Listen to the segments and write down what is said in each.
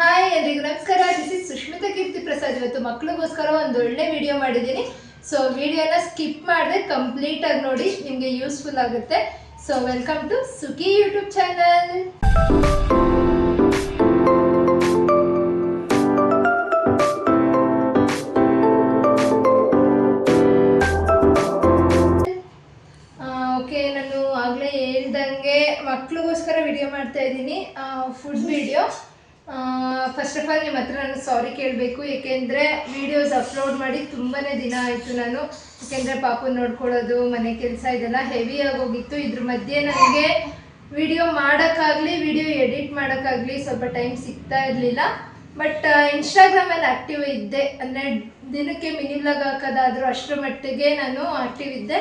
Hi ಎಲ್ರಿಗೂ ನಮಸ್ಕಾರ. This is Sushmita Keerthi Prasad. ಇವತ್ತು ಮಕ್ಕಳಿಗೋಸ್ಕರ ಒಂದು ಒಳ್ಳೆ ವಿಡಿಯೋ ಮಾಡಿದ್ದೀನಿ. ಸೊ ವಿಡಿಯೋನ ಸ್ಕಿಪ್ ಮಾಡದೆ ಕಂಪ್ಲೀಟ್ ಆಗಿ ನೋಡಿ ನಿಮಗೆ ಯೂಸ್ಫುಲ್ ಆಗುತ್ತೆ. So welcome to Sukhi YouTube channel okay ನಾನು ಆಗಲೇ ಹೇಳ್ದಂಗೆ ಮಕ್ಳಿಗೋಸ್ಕರ ವಿಡಿಯೋ ಮಾಡ್ತಾ ಇದ್ದೀನಿ. Food video first of all ನಿಮ್ಮ ಹತ್ರ ನಾನು ಸಾರಿ ಕೇಳಬೇಕು. ಏಕೆಂದರೆ ವೀಡಿಯೋಸ್ ಅಪ್ಲೋಡ್ ಮಾಡಿ ತುಂಬಾ ದಿನ ಆಯಿತು ನಾನು. ಏಕೆಂದರೆ ಪಾಪು ನೋಡ್ಕೊಳ್ಳೋದು, ಮನೆ ಕೆಲಸ ಇದೆಲ್ಲ ಹೆವಿ ಆಗೋಗಿತ್ತು. ಇದ್ರ ಮಧ್ಯೆ ನನಗೆ ವಿಡಿಯೋ ಮಾಡೋಕ್ಕಾಗಲಿ ವಿಡಿಯೋ ಎಡಿಟ್ ಮಾಡೋಕ್ಕಾಗಲಿ ಸ್ವಲ್ಪ ಟೈಮ್ ಸಿಗ್ತಾ ಇರಲಿಲ್ಲ. ಬಟ್ ಇನ್ಸ್ಟಾಗ್ರಾಮಲ್ಲಿ ಆ್ಯಕ್ಟಿವ್ ಇದ್ದೆ. ಅಂದರೆ ದಿನಕ್ಕೆ ಮಿನಿ ವ್ಲಾಗ್ ಹಾಕೋದಾದರೂ ಅಷ್ಟರ ಮಟ್ಟಿಗೆ ನಾನು ಆ್ಯಕ್ಟಿವ್ ಇದ್ದೆ.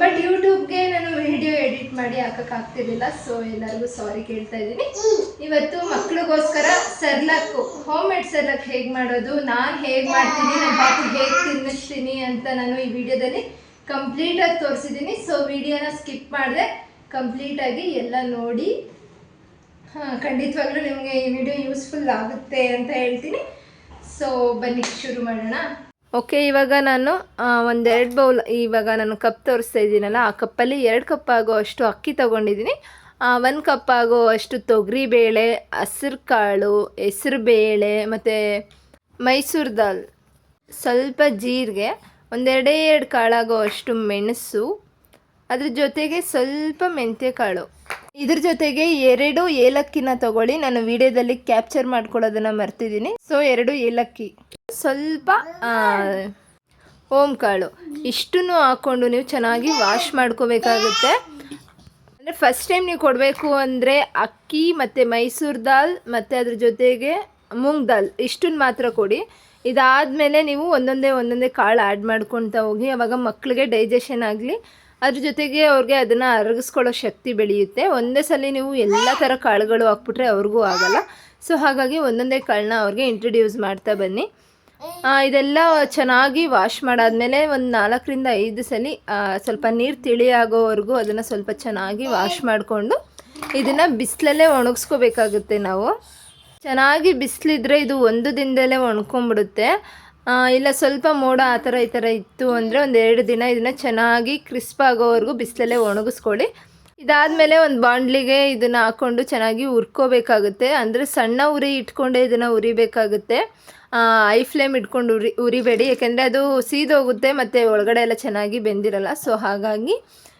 ಬಟ್ ಯೂಟ್ಯೂಬ್ಗೆ ನಾನು ವಿಡಿಯೋ ಎಡಿಟ್ ಮಾಡಿ ಹಾಕಕ್ಕಾಗ್ತಿರ್ಲಿಲ್ಲ ಸೊ ಎಲ್ಲರಿಗೂ ಸಾರಿ ಕೇಳ್ತಾ ಇದ್ದೀನಿ. ಇವತ್ತು ಮಕ್ಳಿಗೋಸ್ಕರ ಸರ್ಲಕ್ ಹೋಮ್ ಮೇಡ್ ಸರ್ಲಕ್ ಹೇಗೆ ಮಾಡೋದು, ನಾನು ಹೇಗೆ ಮಾಡ್ತೀನಿ ನನ್ನ ಪಾಪು ಹೇಗೆ ತಿನ್ನಿಸ್ತೀನಿ ಅಂತ ನಾನು ಈ ವಿಡಿಯೋದಲ್ಲಿ ಕಂಪ್ಲೀಟಾಗಿ ತೋರಿಸಿದ್ದೀನಿ. ಸೊ ವಿಡಿಯೋನ ಸ್ಕಿಪ್ ಮಾಡಿದೆ ಕಂಪ್ಲೀಟಾಗಿ ಎಲ್ಲ ನೋಡಿ ಖಂಡಿತವಾಗ್ಲೂ ನಿಮಗೆ ಈ ವಿಡಿಯೋ ಯೂಸ್ಫುಲ್ ಆಗುತ್ತೆ ಅಂತ ಹೇಳ್ತೀನಿ. ಸೊ ಬನ್ನಿ, ಶುರು ಮಾಡೋಣ. ಓಕೆ, ಇವಾಗ ನಾನು ಒಂದೆರಡು ಬೌಲ್, ಇವಾಗ ನಾನು ಕಪ್ ತೋರಿಸ್ತಾ ಇದ್ದೀನಲ್ಲ, ಆ ಕಪ್ಪಲ್ಲಿ ಎರಡು ಕಪ್ ಆಗೋ ಅಷ್ಟು ಅಕ್ಕಿ ತೊಗೊಂಡಿದ್ದೀನಿ. ಒಂದು ಕಪ್ ಆಗೋ ಅಷ್ಟು ತೊಗರಿ ಬೇಳೆ, ಹಸಿರು ಕಾಳು, ಹೆಸರು ಬೇಳೆ, ಮತ್ತು ಮೈಸೂರು ದಾಲ್. ಸ್ವಲ್ಪ ಜೀರಿಗೆ, ಒಂದೆರಡೇ ಎರಡು ಕಾಳಾಗೋ ಅಷ್ಟು ಮೆಣಸು, ಅದ್ರ ಜೊತೆಗೆ ಸ್ವಲ್ಪ ಮೆಂತ್ಯ ಕಾಳು. ಇದ್ರ ಜೊತೆಗೆ ಎರಡು ಏಲಕ್ಕಿನ ತಗೊಳ್ಳಿ. ನಾನು ವಿಡಿಯೋದಲ್ಲಿ ಕ್ಯಾಪ್ಚರ್ ಮಾಡ್ಕೊಳ್ಳೋದನ್ನ ಮರ್ತಿದ್ದೀನಿ ಸೊ ಎರಡು ಏಲಕ್ಕಿ. ಸ್ವಲ್ಪ ಆ, ಓಂ ಕಾಳು ಇಷ್ಟನ್ನು ಹಾಕ್ಕೊಂಡು ನೀವು ಚೆನ್ನಾಗಿ ವಾಶ್ ಮಾಡ್ಕೋಬೇಕಾಗುತ್ತೆ. ಅಂದರೆ ಫಸ್ಟ್ ಟೈಮ್ ನೀವು ಕೊಡಬೇಕು ಅಂದರೆ ಅಕ್ಕಿ ಮತ್ತು ಮೈಸೂರು ದಾಲ್ ಮತ್ತು ಅದ್ರ ಜೊತೆಗೆ ಮೂಂಗ್ ದಾಲ್ ಇಷ್ಟನ್ನು ಮಾತ್ರ ಕೊಡಿ. ಇದಾದಮೇಲೆ ನೀವು ಒಂದೊಂದೇ ಒಂದೊಂದೇ ಕಾಳು ಆ್ಯಡ್ ಮಾಡ್ಕೊಳ್ತಾ ಹೋಗಿ. ಅವಾಗ ಮಕ್ಕಳಿಗೆ ಡೈಜೆಷನ್ ಆಗಲಿ ಅದ್ರ ಜೊತೆಗೆ ಅವ್ರಿಗೆ ಅದನ್ನು ಅರಗಿಸ್ಕೊಳ್ಳೋ ಶಕ್ತಿ ಬೆಳೆಯುತ್ತೆ. ಒಂದೇ ಸಲ ನೀವು ಎಲ್ಲ ಥರ ಕಾಳುಗಳು ಹಾಕ್ಬಿಟ್ರೆ ಅವ್ರಿಗೂ ಆಗಲ್ಲ. ಸೊ ಹಾಗಾಗಿ ಒಂದೊಂದೇ ಕಾಳನ್ನ ಅವ್ರಿಗೆ ಇಂಟ್ರಡ್ಯೂಸ್ ಮಾಡ್ತಾ ಬನ್ನಿ. ಇದೆಲ್ಲ ಚೆನ್ನಾಗಿ ವಾಶ್ ಮಾಡಾದ್ಮೇಲೆ ಒಂದು ನಾಲ್ಕರಿಂದ ಐದು ಸಲ ಸ್ವಲ್ಪ ನೀರು ತಿಳಿ ಆಗೋವರೆಗೂ ಅದನ್ನು ಸ್ವಲ್ಪ ಚೆನ್ನಾಗಿ ವಾಶ್ ಮಾಡಿಕೊಂಡು ಇದನ್ನು ಬಿಸಿಲಲ್ಲೇ ಒಣಗಿಸ್ಕೋಬೇಕಾಗುತ್ತೆ ನಾವು. ಚೆನ್ನಾಗಿ ಬಿಸಿಲಿದ್ರೆ ಇದು ಒಂದು ದಿನದಲ್ಲೇ ಒಣ್ಕೊಂಬಿಡುತ್ತೆ ಇಲ್ಲ, ಸ್ವಲ್ಪ ಮೋಡ ಆ ಥರ ಈ ಥರ ಇತ್ತು ಅಂದರೆ ಒಂದು ಎರಡು ದಿನ ಇದನ್ನು ಚೆನ್ನಾಗಿ ಕ್ರಿಸ್ಪ್ ಆಗೋವರೆಗೂ ಬಿಸಿಲಲ್ಲೇ ಒಣಗಿಸ್ಕೊಳ್ಳಿ. ಇದಾದಮೇಲೆ ಒಂದು ಬಾಂಡ್ಲಿಗೆ ಇದನ್ನು ಹಾಕ್ಕೊಂಡು ಚೆನ್ನಾಗಿ ಉರ್ಕೋಬೇಕಾಗುತ್ತೆ ಅಂದರೆ ಸಣ್ಣ ಉರಿ ಇಟ್ಕೊಂಡೇ ಇದನ್ನು ಉರಿಬೇಕಾಗುತ್ತೆ ಐ ಫ್ಲೇಮ್ ಇಟ್ಕೊಂಡು ಉರಿ, ಉರಿಬೇಡಿ. ಯಾಕೆಂದರೆ ಅದು ಸೀದೋಗುತ್ತೆ ಮತ್ತು ಒಳಗಡೆ ಎಲ್ಲ ಚೆನ್ನಾಗಿ ಬೆಂದಿರಲ್ಲ. ಸೊ ಹಾಗಾಗಿ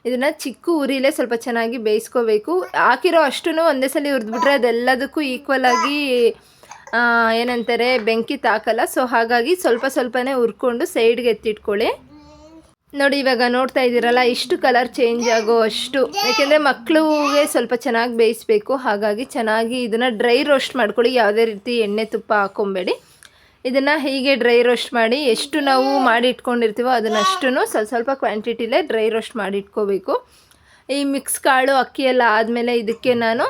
ಇದನ್ನು ಚಿಕ್ಕ ಉರಿಲೇ ಸ್ವಲ್ಪ ಚೆನ್ನಾಗಿ ಬೇಯಿಸ್ಕೋಬೇಕು. ಹಾಕಿರೋ ಅಷ್ಟೂ ಒಂದೇ ಸಲ ಹುರಿದ್ಬಿಟ್ರೆ ಅದೆಲ್ಲದಕ್ಕೂ ಈಕ್ವಲ್ ಆಗಿ ಏನಂತಾರೆ, ಬೆಂಕಿ ತಾಕಲ್ಲ. ಸೊ ಹಾಗಾಗಿ ಸ್ವಲ್ಪ ಸ್ವಲ್ಪನೇ ಹುರ್ಕೊಂಡು ಸೈಡ್ಗೆ ಎತ್ತಿಟ್ಕೊಳ್ಳಿ. ನೋಡಿ, ಇವಾಗ ನೋಡ್ತಾ ಇದ್ದೀರಲ್ಲ, ಇಷ್ಟು ಕಲರ್ ಚೇಂಜ್ ಆಗೋ ಅಷ್ಟು. ಯಾಕೆಂದರೆ ಮಕ್ಕಳಿಗೆ ಸ್ವಲ್ಪ ಚೆನ್ನಾಗಿ ಬೇಯಿಸ್ಬೇಕು. ಹಾಗಾಗಿ ಚೆನ್ನಾಗಿ ಇದನ್ನು ಡ್ರೈ ರೋಸ್ಟ್ ಮಾಡ್ಕೊಳ್ಳಿ. ಯಾವುದೇ ರೀತಿ ಎಣ್ಣೆ ತುಪ್ಪ ಹಾಕ್ಕೊಬೇಡಿ ಇದನ್ನು ಹೀಗೆ ಡ್ರೈ ರೋಸ್ಟ್ ಮಾಡಿ ಎಷ್ಟು ನಾವು ಮಾಡಿ ಇಟ್ಕೊಂಡಿರ್ತೀವೋ ಅದನ್ನಷ್ಟು ಸ್ವಲ್ಪ ಸ್ವಲ್ಪ ಕ್ವಾಂಟಿಟಿಲೇ ಡ್ರೈ ರೋಸ್ಟ್ ಮಾಡಿ ಇಟ್ಕೋಬೇಕು ಈ ಮಿಕ್ಸ್ ಕಾಳು, ಅಕ್ಕಿ ಎಲ್ಲ ಆದಮೇಲೆ ಇದಕ್ಕೆ ನಾನು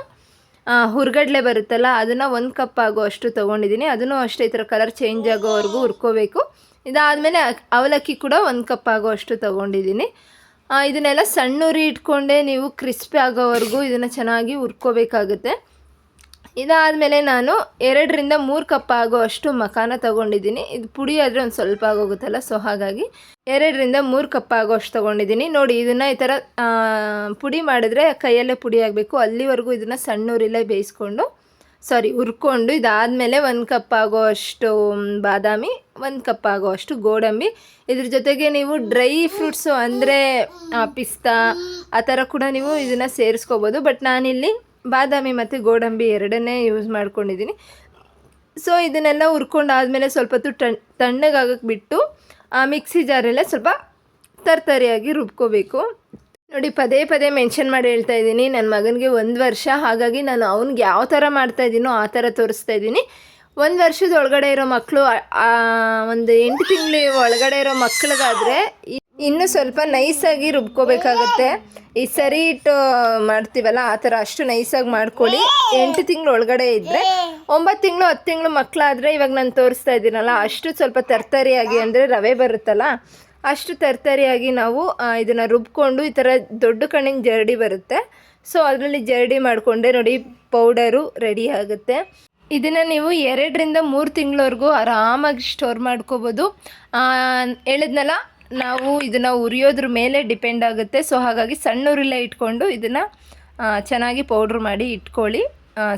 ಹುರ್ಗಡ್ಲೆ ಬರುತ್ತಲ್ಲ, ಅದನ್ನು ಒಂದು ಕಪ್ ಆಗೋ ಅಷ್ಟು ತೊಗೊಂಡಿದ್ದೀನಿ ಅದನ್ನು ಅಷ್ಟೇ ಈ ಥರ ಕಲರ್ ಚೇಂಜ್ ಆಗೋವರೆಗೂ ಹುರ್ಕೋಬೇಕು. ಇದಾದಮೇಲೆ ಅವಲಕ್ಕಿ ಕೂಡ ಒಂದು ಕಪ್ ಆಗೋ ಅಷ್ಟು ತೊಗೊಂಡಿದ್ದೀನಿ ಇದನ್ನೆಲ್ಲ ಸಣ್ಣ ಉರಿ ಇಟ್ಕೊಂಡೇ ನೀವು ಕ್ರಿಸ್ಪಿ ಆಗೋವರೆಗೂ ಇದನ್ನು ಚೆನ್ನಾಗಿ ಹುರ್ಕೋಬೇಕಾಗುತ್ತೆ. ಇದಾದಮೇಲೆ ನಾನು ಎರಡರಿಂದ ಮೂರು ಕಪ್ ಆಗೋ ಅಷ್ಟು ಮಖಾನ ತೊಗೊಂಡಿದ್ದೀನಿ. ಇದು ಪುಡಿ ಆದರೆ ಒಂದು ಸ್ವಲ್ಪ ಆಗೋಗುತ್ತಲ್ಲ ಸೊ ಹಾಗಾಗಿ ಎರಡರಿಂದ ಮೂರು ಕಪ್ ಆಗೋ ಅಷ್ಟು ತೊಗೊಂಡಿದ್ದೀನಿ. ನೋಡಿ, ಇದನ್ನು ಈ ಥರ ಪುಡಿ ಮಾಡಿದ್ರೆ ಕೈಯಲ್ಲೇ ಪುಡಿ ಆಗಬೇಕು. ಅಲ್ಲಿವರೆಗೂ ಇದನ್ನು ಸಣ್ಣ ಉರಿಲೇ ಬೇಯಿಸ್ಕೊಂಡು ಸಾರಿ ಹುರ್ಕೊಂಡು ಇದಾದಮೇಲೆ ಒಂದು ಕಪ್ ಆಗೋ ಅಷ್ಟು ಬಾದಾಮಿ, ಒಂದು ಕಪ್ ಆಗೋ ಅಷ್ಟು ಗೋಡಂಬಿ. ಇದ್ರ ಜೊತೆಗೆ ನೀವು ಡ್ರೈ ಫ್ರೂಟ್ಸು ಅಂದರೆ ಪಿಸ್ತಾ, ಆ ಥರ ಕೂಡ ನೀವು ಇದನ್ನು ಸೇರಿಸ್ಕೋಬೋದು. ಬಟ್ ನಾನಿಲ್ಲಿ ಬಾದಾಮಿ ಮತ್ತು ಗೋಡಂಬಿ ಎರಡನ್ನೇ ಯೂಸ್ ಮಾಡ್ಕೊಂಡಿದ್ದೀನಿ. ಸೊ ಇದನ್ನೆಲ್ಲ ಹುರ್ಕೊಂಡಾದಮೇಲೆ ಸ್ವಲ್ಪ ಹೊತ್ತು ಟಣ್ ತಣ್ಣಗಾಗಕ್ಕೆ ಬಿಟ್ಟು, ಆ ಮಿಕ್ಸಿ ಜಾರೆಲ್ಲ ಸ್ವಲ್ಪ ತರ್ತರಿಯಾಗಿ ರುಬ್ಕೋಬೇಕು. ನೋಡಿ, ಪದೇ ಪದೇ ಮೆನ್ಷನ್ ಮಾಡಿ ಹೇಳ್ತಾ ಇದ್ದೀನಿ. ನನ್ನ ಮಗನಿಗೆ ಒಂದು ವರ್ಷ, ಹಾಗಾಗಿ ನಾನು ಅವ್ನಿಗೆ ಯಾವ ಥರ ಮಾಡ್ತಾ ಇದ್ದೀನೋ ಆ ಥರ ತೋರಿಸ್ತಾ ಇದ್ದೀನಿ ಒಂದು ವರ್ಷದ ಒಳಗಡೆ ಇರೋ ಮಕ್ಕಳು ಒಂದು ಎಂಟು ತಿಂಗಳು ಒಳಗಡೆ ಇರೋ ಮಕ್ಕಳಿಗಾದರೆ ಇನ್ನೂ ಸ್ವಲ್ಪ ನೈಸಾಗಿ ರುಬ್ಕೋಬೇಕಾಗತ್ತೆ. ಈ ಸರಿ ಇಟ್ಟು ಮಾಡ್ತೀವಲ್ಲ, ಆ ಥರ ಅಷ್ಟು ನೈಸಾಗಿ ಮಾಡ್ಕೊಳ್ಳಿ. ಎಂಟು ತಿಂಗಳು ಒಳಗಡೆ ಇದ್ದರೆ ಒಂಬತ್ತು ತಿಂಗಳು, ಹತ್ತು ತಿಂಗಳು ಮಕ್ಕಳಾದರೆ ಇವಾಗ ನಾನು ತೋರಿಸ್ತಾ ಇದ್ದೀನಲ್ಲ, ಅಷ್ಟು ಸ್ವಲ್ಪ ತರ್ತರಿಯಾಗಿ ಅಂದರೆ ರವೆ ಬರುತ್ತಲ್ಲ, ಅಷ್ಟು ತರ್ತರಿಯಾಗಿ ನಾವು ಇದನ್ನು ರುಬ್ಕೊಂಡು ಈ ಥರ ದೊಡ್ಡ ಕಣ್ಣಿನ ಜರಡಿ ಬರುತ್ತೆ. ಸೊ, ಅದರಲ್ಲಿ ಜರಡಿ ಮಾಡಿಕೊಂಡೆ ನೋಡಿ, ಪೌಡರು ರೆಡಿ ಆಗುತ್ತೆ. ಇದನ್ನು ನೀವು ಎರಡರಿಂದ ಮೂರು ತಿಂಗಳವರೆಗೂ ಆರಾಮಾಗಿ ಸ್ಟೋರ್ ಮಾಡ್ಕೋಬೋದು. ಹೇಳಿದ್ನಲ್ಲ ನಾವು ಇದನ್ನು ಉರಿಯೋದ್ರ ಮೇಲೆ ಡಿಪೆಂಡ್ ಆಗುತ್ತೆ. ಸೊ ಹಾಗಾಗಿ ಸಣ್ಣ ಉರಿಲೇ ಇಟ್ಕೊಂಡು ಇದನ್ನು ಚೆನ್ನಾಗಿ ಪೌಡ್ರ್ ಮಾಡಿ ಇಟ್ಕೊಳ್ಳಿ.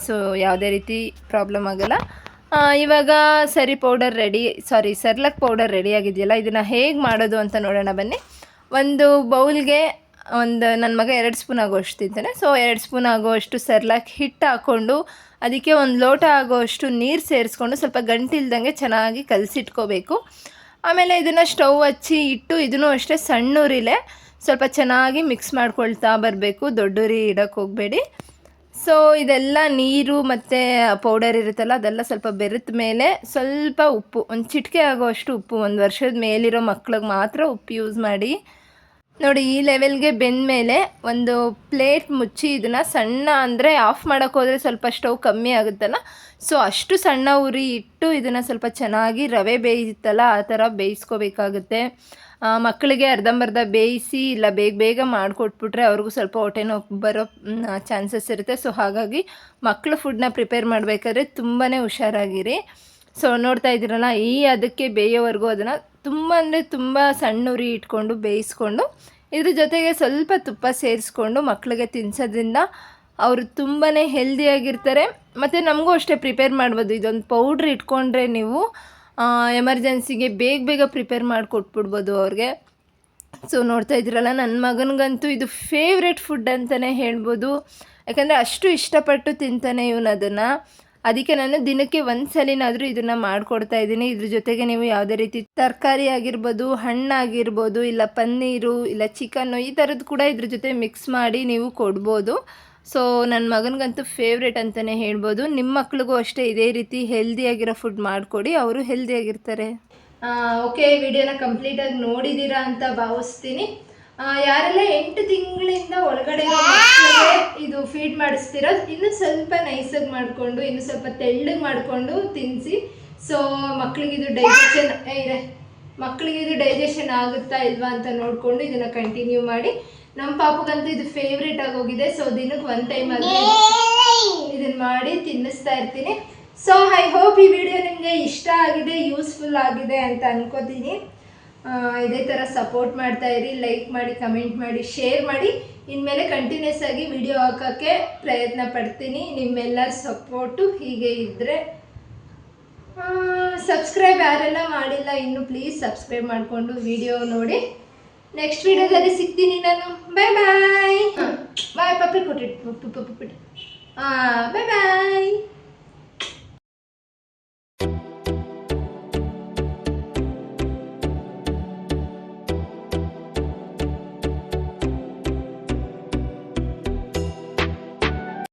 ಸೊ ಯಾವುದೇ ರೀತಿ ಪ್ರಾಬ್ಲಮ್ ಆಗಲ್ಲ. ಇವಾಗ ಸರಿ powder ready, sorry, Cerelac powder ready ಆಗಿದೆಯಲ್ಲ, ಇದನ್ನು ಹೇಗೆ ಮಾಡೋದು ಅಂತ ನೋಡೋಣ ಬನ್ನಿ. ಒಂದು ಬೌಲ್ಗೆ ಒಂದು ನನ್ನ ಮಗ ಎರಡು ಸ್ಪೂನ್ ಆಗೋಷ್ಟು ತಿಂತಾನೆ. ಸೊ ಎರಡು ಸ್ಪೂನ್ ಆಗೋಷ್ಟು ಸರ್ಲಾಕ್ ಹಿಟ್ಟು ಹಾಕ್ಕೊಂಡು ಅದಕ್ಕೆ ಒಂದು ಲೋಟ ಆಗೋಷ್ಟು ನೀರು ಸೇರಿಸ್ಕೊಂಡು ಸ್ವಲ್ಪ ಗಂಟಿಲ್ದಂಗೆ ಚೆನ್ನಾಗಿ ಕಲಸಿಟ್ಕೋಬೇಕು. ಆಮೇಲೆ ಇದನ್ನು ಸ್ಟವ್ ಹಚ್ಚಿ ಇಟ್ಟು ಇದನ್ನು ಅಷ್ಟೇ ಸಣ್ಣ ಉರಿಲೆ ಸ್ವಲ್ಪ ಚೆನ್ನಾಗಿ ಮಿಕ್ಸ್ ಮಾಡ್ಕೊಳ್ತಾ ಬರಬೇಕು. ದೊಡ್ಡ ಉರಿ ಇಡೋಕ್ಕೆ ಹೋಗಬೇಡಿ. ಸೊ ಇದೆಲ್ಲ ನೀರು ಮತ್ತು ಪೌಡರ್ ಇರುತ್ತಲ್ಲ, ಅದೆಲ್ಲ ಸ್ವಲ್ಪ ಬೆರೆತ ಮೇಲೆ ಸ್ವಲ್ಪ ಉಪ್ಪು, ಒಂದು ಚಿಟಿಕೆ ಆಗೋಷ್ಟು ಉಪ್ಪು, ಒಂದು ವರ್ಷದ ಮೇಲಿರೋ ಮಕ್ಳಿಗೆ ಮಾತ್ರ ಉಪ್ಪು ಯೂಸ್ ಮಾಡಿ ನೋಡಿ, ಈ ಲೆವೆಲ್ಗೆ ಬೆಂದಮೇಲೆ ಒಂದು ಪ್ಲೇಟ್ ಮುಚ್ಚಿ ಇದನ್ನು ಸಣ್ಣ ಅಂದರೆ ಆಫ್ ಮಾಡೋಕ್ಕೆ ಹೋದರೆ ಸ್ವಲ್ಪ ಸ್ಟವ್ ಕಮ್ಮಿ ಆಗುತ್ತಲ್ಲ? ಸೊ ಅಷ್ಟು ಸಣ್ಣ ಉರಿ ಇಟ್ಟು ಇದನ್ನು ಸ್ವಲ್ಪ ಚೆನ್ನಾಗಿ ರವೆ ಬೇಯಿಸುತ್ತಲ್ಲ ಆ ಥರ ಬೇಯಿಸ್ಕೋಬೇಕಾಗುತ್ತೆ. ಮಕ್ಕಳಿಗೆ ಅರ್ಧಂಬರ್ಧ ಬೇಯಿಸಿ ಇಲ್ಲ, ಬೇಗ ಬೇಗ ಮಾಡಿಕೊಟ್ಬಿಟ್ರೆ ಅವ್ರಿಗೂ ಸ್ವಲ್ಪ ಹೊಟ್ಟೆ ನೋವು ಬರೋ ಚಾನ್ಸಸ್ ಇರುತ್ತೆ. ಸೊ ಹಾಗಾಗಿ ಮಕ್ಕಳು ಫುಡ್ನ ಪ್ರಿಪೇರ್ ಮಾಡಬೇಕಾದ್ರೆ ತುಂಬಾ ಹುಷಾರಾಗಿರಿ. ಸೊ ನೋಡ್ತಾ ಇದ್ದೀರಲ್ಲ, ಈ ಅದಕ್ಕೆ ಬೇಯೋವರೆಗೂ ಅದನ್ನು ತುಂಬ ಅಂದರೆ ತುಂಬ ಸಣ್ಣ ಉರಿ ಇಟ್ಕೊಂಡು ಬೇಯಿಸ್ಕೊಂಡು ಇದ್ರ ಜೊತೆಗೆ ಸ್ವಲ್ಪ ತುಪ್ಪ ಸೇರಿಸ್ಕೊಂಡು ಮಕ್ಕಳಿಗೆ ತಿನ್ಸೋದ್ರಿಂದ ಅವರು ತುಂಬಾ ಹೆಲ್ದಿಯಾಗಿರ್ತಾರೆ. ಮತ್ತು ನಮಗೂ ಅಷ್ಟೇ ಪ್ರಿಪೇರ್ ಮಾಡ್ಬೋದು. ಇದೊಂದು ಪೌಡ್ರ್ ಇಟ್ಕೊಂಡ್ರೆ ನೀವು ಎಮರ್ಜೆನ್ಸಿಗೆ ಬೇಗ ಬೇಗ ಪ್ರಿಪೇರ್ ಮಾಡಿಕೊಟ್ಬಿಡ್ಬೋದು ಅವ್ರಿಗೆ. ಸೊ, ನೋಡ್ತಾ ಇದ್ದೀರಲ್ಲ ನನ್ನ ಮಗನಿಗಂತೂ ಇದು ಫೇವ್ರೆಟ್ ಫುಡ್ ಅಂತಲೇ ಹೇಳ್ಬೋದು. ಯಾಕಂದರೆ ಅಷ್ಟು ಇಷ್ಟಪಟ್ಟು ತಿಂತಾನೆ ಇವನು ಅದನ್ನು ಅದಕ್ಕೆ ನಾನು ದಿನಕ್ಕೆ ಒಂದು ಸಲಿನಾದರೂ ಇದನ್ನು ಮಾಡಿಕೊಡ್ತಾ ಇದ್ದೀನಿ. ಇದ್ರ ಜೊತೆಗೆ ನೀವು ಯಾವುದೇ ರೀತಿ ತರಕಾರಿ ಆಗಿರ್ಬೋದು ಹಣ್ಣಾಗಿರ್ಬೋದು ಇಲ್ಲ ಪನ್ನೀರು, ಇಲ್ಲ ಚಿಕನ್ನು ಈ ಥರದ್ದು ಕೂಡ ಇದ್ರ ಜೊತೆ ಮಿಕ್ಸ್ ಮಾಡಿ ನೀವು ಕೊಡ್ಬೋದು. ಸೊ ನನ್ನ ಮಗನಿಗಂತೂ ಫೇವ್ರೇಟ್ ಅಂತಲೇ ಹೇಳ್ಬೋದು. ನಿಮ್ಮ ಮಕ್ಳಿಗೂ ಅಷ್ಟೇ ಇದೇ ರೀತಿ ಹೆಲ್ದಿಯಾಗಿರೋ ಫುಡ್ ಮಾಡಿಕೊಡಿ. ಅವರು ಹೆಲ್ದಿಯಾಗಿರ್ತಾರೆ ಓಕೆ ವಿಡಿಯೋನ ಕಂಪ್ಲೀಟಾಗಿ ನೋಡಿದ್ದೀರಾ ಅಂತ ಭಾವಿಸ್ತೀನಿ. ಯಾರೆಲ್ಲ ಎಂಟು ತಿಂಗಳಿಂದ ಒಳಗಡೆ ಇದು ಫೀಡ್ ಮಾಡಿಸ್ತಿರೋ ಇನ್ನು ಸ್ವಲ್ಪ ನೈಸಾಗಿ ಮಾಡಿಕೊಂಡು ಇನ್ನು ಸ್ವಲ್ಪ ತೆಳ್ಳಗೆ ಮಾಡಿಕೊಂಡು ತಿನ್ನಿಸಿ ಸೊ ಮಕ್ಳಿಗೆ ಇದು ಡೈಜೆಷನ್ ಇದೆ ಮಕ್ಕಳಿಗೆ ಇದು ಡೈಜೆಷನ್ ಆಗುತ್ತಾ ಇಲ್ವಾ ಅಂತ ನೋಡಿಕೊಂಡು ಇದನ್ನು ಕಂಟಿನ್ಯೂ ಮಾಡಿ. ನಮ್ಮ ಪಾಪಗಂತೂ ಇದು ಫೇವ್ರೇಟ್ ಆಗೋಗಿದೆ ಸೊ ದಿನಕ್ಕೆ ಒನ್ ಟೈಮ್ ಅಲ್ಲಿ ಇದನ್ನ ಮಾಡಿ ತಿನ್ನಿಸ್ತಾ ಇರ್ತೀನಿ. ಸೊ ಐ ಹೋಪ್ ಈ ವಿಡಿಯೋ ನಿಮಗೆ ಇಷ್ಟ ಆಗಿದೆ ಯೂಸ್ಫುಲ್ ಆಗಿದೆ ಅಂತ ಅನ್ಕೋತೀನಿ. ಇದೇ ಥರ ಸಪೋರ್ಟ್ ಮಾಡ್ತಾ ಇರಿ ಲೈಕ್ ಮಾಡಿ ಕಮೆಂಟ್ ಮಾಡಿ ಶೇರ್ ಮಾಡಿ ಇನ್ಮೇಲೆ ಕಂಟಿನ್ಯೂಸ್ ಆಗಿ ವಿಡಿಯೋ ಹಾಕೋಕ್ಕೆ ಪ್ರಯತ್ನ ಪಡ್ತೀನಿ ನಿಮ್ಮೆಲ್ಲರ ಸಪೋರ್ಟು ಹೀಗೆ ಇದ್ದರೆ ಸಬ್ಸ್ಕ್ರೈಬ್ ಯಾರೆಲ್ಲ ಮಾಡಿಲ್ಲ ಇನ್ನು ಪ್ಲೀಸ್ ಸಬ್ಸ್ಕ್ರೈಬ್ ಮಾಡಿಕೊಂಡು ವಿಡಿಯೋ ನೋಡಿ ನೆಕ್ಸ್ಟ್ ವಿಡಿಯೋದಲ್ಲಿ ಸಿಗ್ತೀನಿ ನಾನು ಬಾಯ್ ಬಾಯ್ ಬಾಯ್ ಪಪ್ಪಿ ಕೊಟ್ಟಿಟ್ಟು ಪಪ್ಪಿ ಪಪ್ಪಿ ಹಾಂ ಬಾಯ್ ಬಾಯ್